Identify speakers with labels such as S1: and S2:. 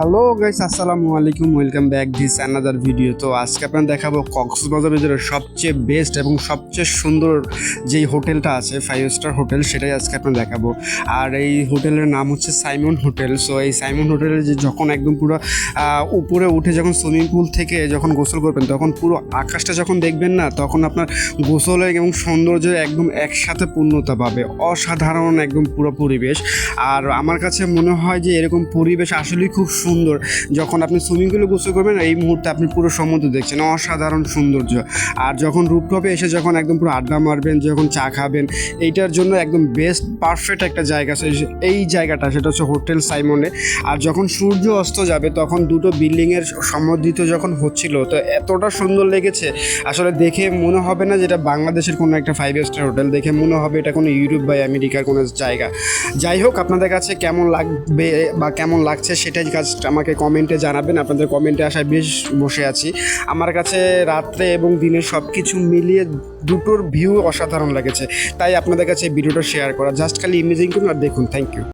S1: Hello guys আসসালামু আলাইকুম welcome back this another video তো আজকে আপনার দেখাবো কক্সবাজারের ভিতরে সবচেয়ে বেস্ট এবং সবচেয়ে সুন্দর যেই হোটেলটা আছে ফাইভ স্টার হোটেল, সেটাই আজকে আপনার দেখাবো। আর এই হোটেলের নাম হচ্ছে সাইমন হোটেল। সো এই সাইমন হোটেলে যে যখন একদম পুরো উপরে উঠে যখন সুইমিং পুল থেকে যখন গোসল করবেন, তখন পুরো আকাশটা যখন দেখবেন না, তখন আপনার গোসলের এবং সৌন্দর্য একদম একসাথে পূর্ণতা পাবে। অসাধারণ একদম পুরো পরিবেশ। আর আমার কাছে মনে হয় যে এরকম পরিবেশ আসলেই খুব সুন্দর। যখন আপনি সুইমিং পুলে গোসল করবেন, এই মুহূর্তে আপনি পুরো সমুদ্র দেখছেন। অসাধারণ সৌন্দর্য। আর যখন রূপটপে এসে যখন একদম পুরো আড্ডা মারবেন, যখন চা খাবেন, এইটার জন্য একদম বেস্ট পারফেক্ট একটা জায়গা এই জায়গাটা, সেটা হচ্ছে হোটেল সাইমনে আর যখন সূর্য অস্ত যাবে, তখন দুটো বিল্ডিংয়ের সম্বন্ধিত যখন হচ্ছিল, তো এতটা সুন্দর লেগেছে, আসলে দেখে মনে হবে না যেটা বাংলাদেশের কোনো একটা ফাইভ স্টার হোটেল। দেখে মনে হবে এটা কোনো ইউরোপ বা আমেরিকার কোনো জায়গা। যাই হোক, আপনাদের কাছে কেমন লাগবে বা কেমন লাগছে, সেটাই কাজ আমাকে কমেন্টে জানাবেন। আপনাদের কমেন্টে আসায় বেশ বসে আছি। আমার কাছে রাত্রে এবং দিনে সব কিছু মিলিয়ে দুটোর ভিউ অসাধারণ লেগেছে। তাই আপনাদের কাছে ভিডিওটা শেয়ার করা। জাস্ট খালি ইমেজিং করুন আর দেখুন। Thank you